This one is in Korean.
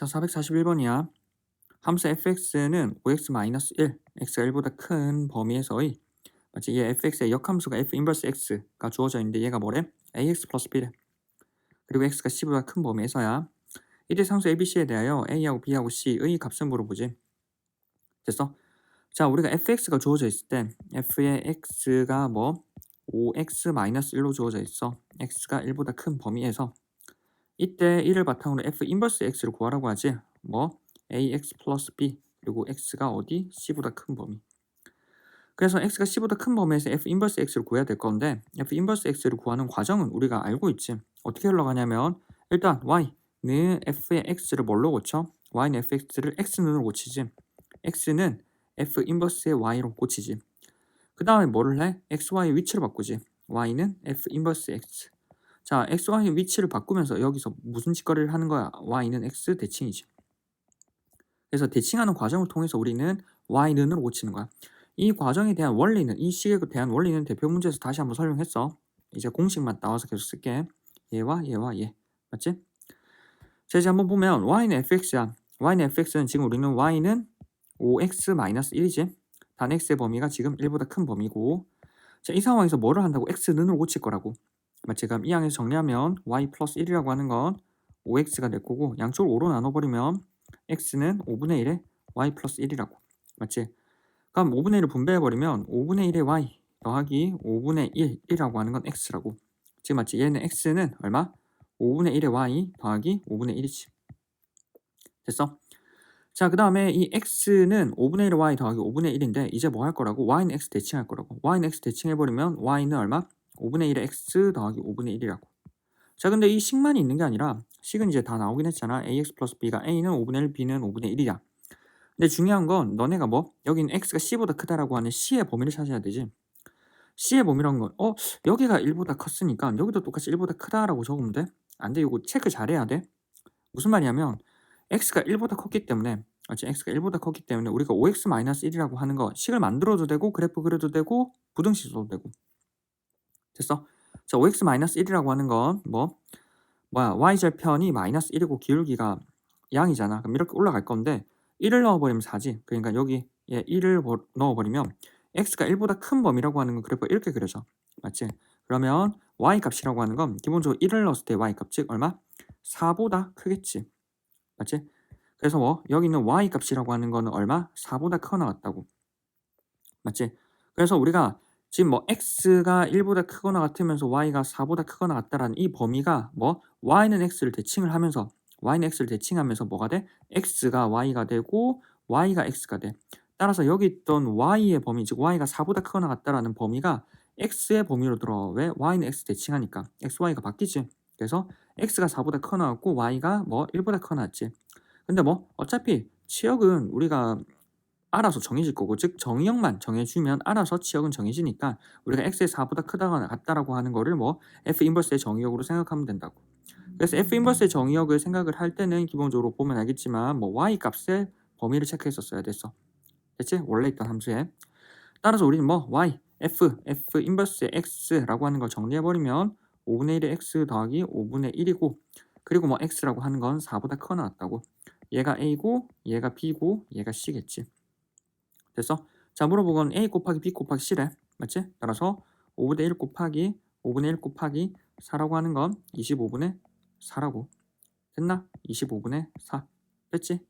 자, 441번이야. 함수 fx는 5x-1, x가 1보다 큰 범위에서의 마치 얘 fx의 역함수가 f 인버스 x가 주어져 있는데 얘가 뭐래? ax 플러스 b래. 그리고 x가 c보다 큰 범위에서야 이대 상수 abc에 대하여 a하고 b하고 c의 값을 물어보지. 됐어? 자, 우리가 fx가 주어져 있을 때 f의 x가 뭐 5x-1로 주어져 있어. x가 1보다 큰 범위에서 이때 이를 바탕으로 f 인버스 x를 구하라고 하지. 뭐 ax 플러스 b 그리고 x가 어디? c보다 큰 범위. 그래서 x가 c보다 큰 범위에서 f 인버스 x를 구해야 될 건데 f 인버스 x를 구하는 과정은 우리가 알고 있지. 어떻게 흘러가냐면 일단 y는 f의 x를 뭘로 고쳐? y는 fx를 x는으로 고치지. x는 f 인버스의 y로 고치지. 그 다음에 뭐를 해? xy 위치를 바꾸지. y는 f 인버스 x. 자, xy 위치를 바꾸면서 여기서 무슨 짓거리를 하는 거야? y는 x 대칭이지. 그래서 대칭하는 과정을 통해서 우리는 y는 으로 고치는 거야. 이 과정에 대한 원리는 이 식에 대한 원리는 대표 문제에서 다시 한번 설명했어. 이제 공식만 나와서 계속 쓸게. 얘와 얘와 얘. 맞지? 자, 이제 한번 보면 y는 fx야. y는 fx는 지금 우리는 y는 5x-1이지. 단 x의 범위가 지금 1보다 큰 범위고 자, 이 상황에서 뭐를 한다고 x는으로 고칠 거라고. 맞지? 그럼 이 항에서 정리하면 y 플러스 1이라고 하는 건 5x가 될 거고 양쪽을 5로 나눠버리면 x는 5분의 1에 y 플러스 1이라고. 맞지? 그럼 5분의 1을 분배해버리면 5분의 1의 y 더하기 5분의 1이라고 하는 건 x라고. 지금 맞지? 얘는 x는 얼마? 5분의 1의 y 더하기 5분의 1이지. 됐어? 자, 그 다음에 이 x는 5분의 1의 y 더하기 5분의 1인데 이제 뭐 할 거라고? y는 x 대칭할 거라고. y는 x 대칭해버리면 y는 얼마? 5분의 1의 x 더하기 5분의 1이라고. 자, 근데 이 식만이 있는 게 아니라 식은 이제 다 나오긴 했잖아. ax 플러스 b가 a는 5분의 1, b는 5분의 1이야. 근데 중요한 건 너네가 뭐 여기는 x가 c보다 크다라고 하는 c의 범위를 찾아야 되지. c의 범위란 건 어? 여기가 1보다 컸으니까 여기도 똑같이 1보다 크다라고 적으면 돼? 안 돼. 이거 체크 잘해야 돼. 무슨 말이냐면 x가 1보다 컸기 때문에 맞지? x가 1보다 컸기 때문에 우리가 5x-1이라고 하는 거 식을 만들어도 되고 그래프 그려도 되고 부등식 써도 되고 됐어? 자 5x-1이라고 하는 건 뭐 뭐야 y절편이 마이너스 1이고 기울기가 양이잖아 그럼 이렇게 올라갈 건데 1을 넣어버리면 4지 그러니까 여기 에 1을 넣어버리면 x가 1보다 큰 범위라고 하는 건 그래프 이렇게 그려져 맞지? 그러면 y 값이라고 하는 건 기본적으로 1을 넣었을 때 y 값 즉 얼마? 4보다 크겠지 맞지? 그래서 뭐 여기는 y 값이라고 하는 거는 얼마? 4보다 크거 나왔다고. 맞지? 그래서 우리가 지금 뭐 x가 1보다 크거나 같으면서 y가 4보다 크거나 같다라는 이 범위가 뭐 y는 x를 대칭을 하면서 y는 x를 대칭하면서 뭐가 돼? x가 y가 되고 y가 x가 돼. 따라서 여기 있던 y의 범위 즉 y가 4보다 크거나 같다라는 범위가 x의 범위로 들어. 왜? y는 x 대칭하니까 x, y가 바뀌지. 그래서 x가 4보다 커 나왔고 y가 뭐 1보다 커 나왔지. 근데 뭐 어차피 치역은 우리가 알아서 정해질 거고 즉 정의역만 정해주면 알아서 치역은 정해지니까 우리가 x의 4보다 크다거나 같다라고 하는 거를 뭐 f 인버스의 정의역으로 생각하면 된다고. 그래서 f 인버스의 정의역을 생각을 할 때는 기본적으로 보면 알겠지만 뭐 y 값의 범위를 체크했었어야 됐어. 됐지? 원래 있던 함수에. 따라서 우리는 뭐 y, f, f 인버스의 x라고 하는 걸 정리해버리면 5분의 1의 x 더하기 5분의 1이고 그리고 뭐 x라고 하는 건 4보다 커 나왔다고. 얘가 a고 얘가 b고 얘가 c겠지. 됐어? 자 물어보건 a 곱하기 b 곱하기 c래. 맞지? 따라서 5분의 1 곱하기 5분의 1 곱하기 4라고 하는 건 25분의 4라고. 됐나? 25분의 4. 됐지?